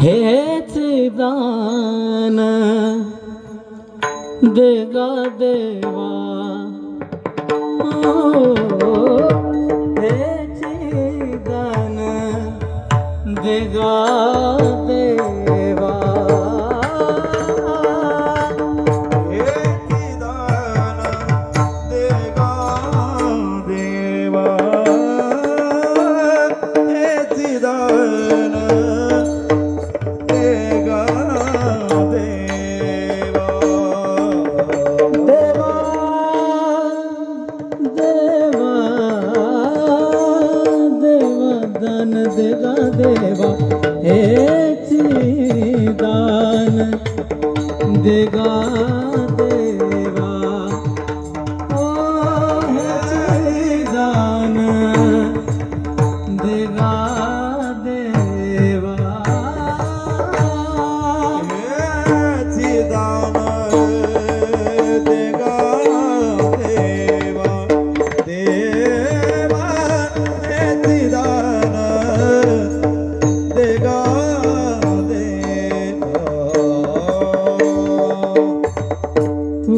हेच दान देगा देवा ओ, हेच दान देगा देवा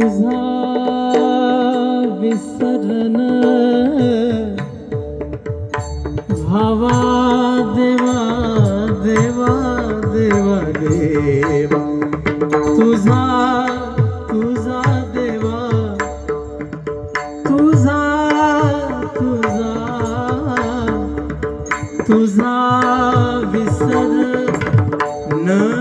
तुझा विसरण भावा देवा देवा देवा देवा तुझा तुझा देवा तुझा तुझा तुझा विसर न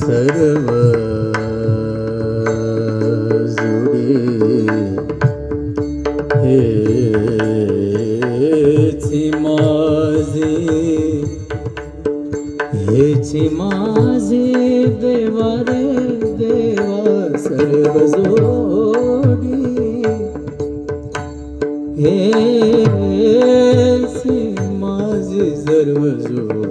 सर्व जुडे हेची माझे हेची माझे देवा रे देवा सर्व जोडी हे माझे सर्व जोडी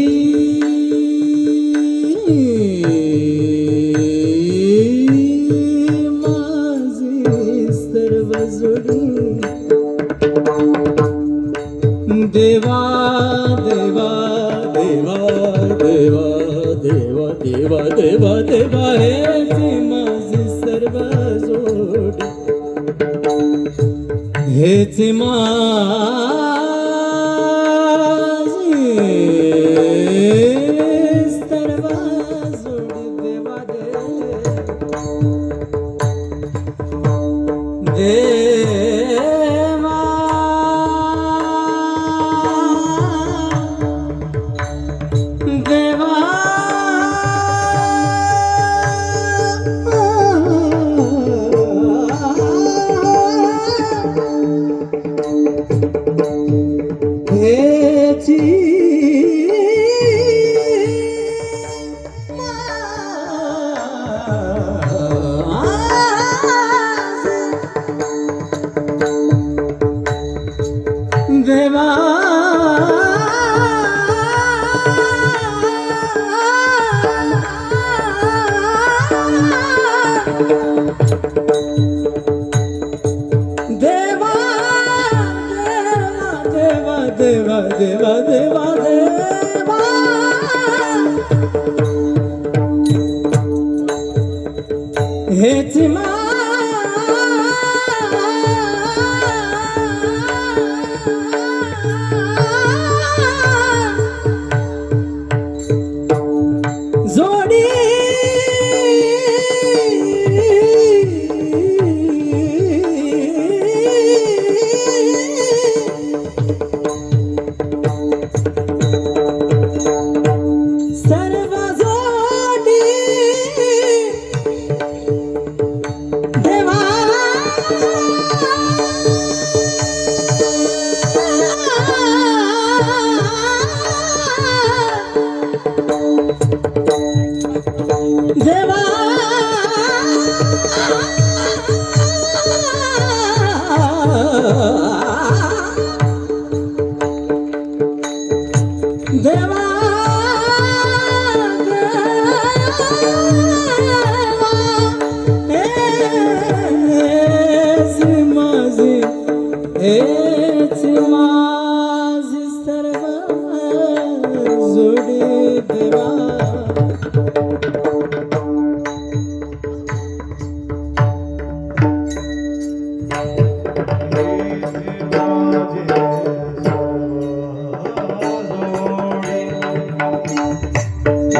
হেচে মা দেবা দেবা দেবা হে চিমা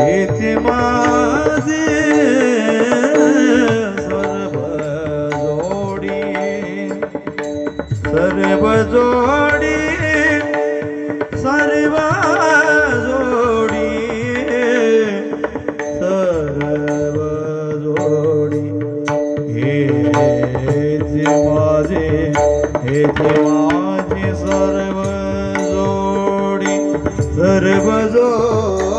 येथे माझे सर्व जोडी सर्व जोडी सर्व जोडी सर्व जोडी हेच माझे हेच माझे सर्व जोडी सर्व जोडी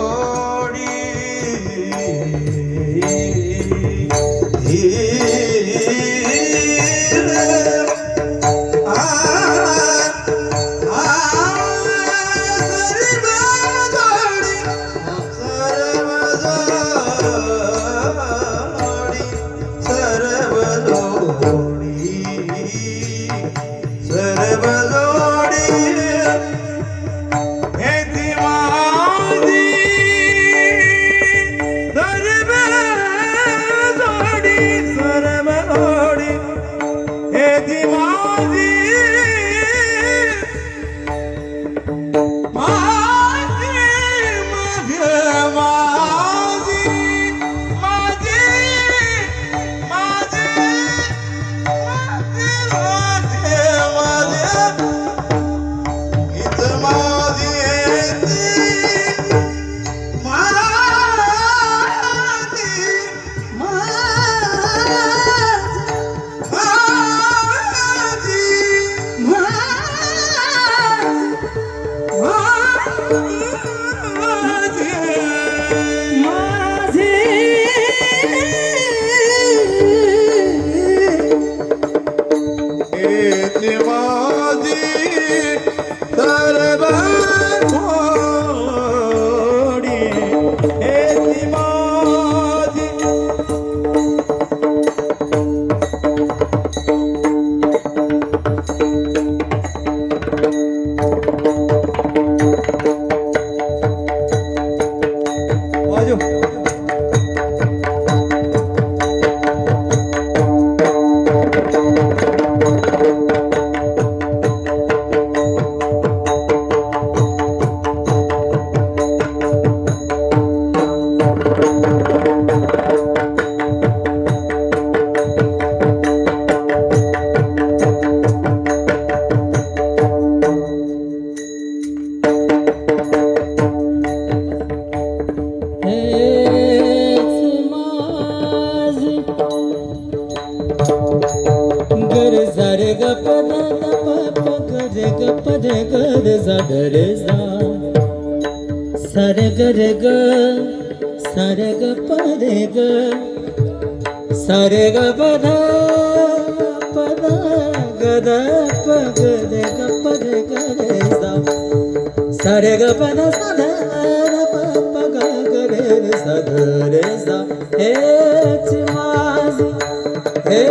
సరగర గ సరగ పరే గ సరగ పద పద గద పగద పద గరే సరగ పద సద పగ గరే సద రే స హే చిమాజి హే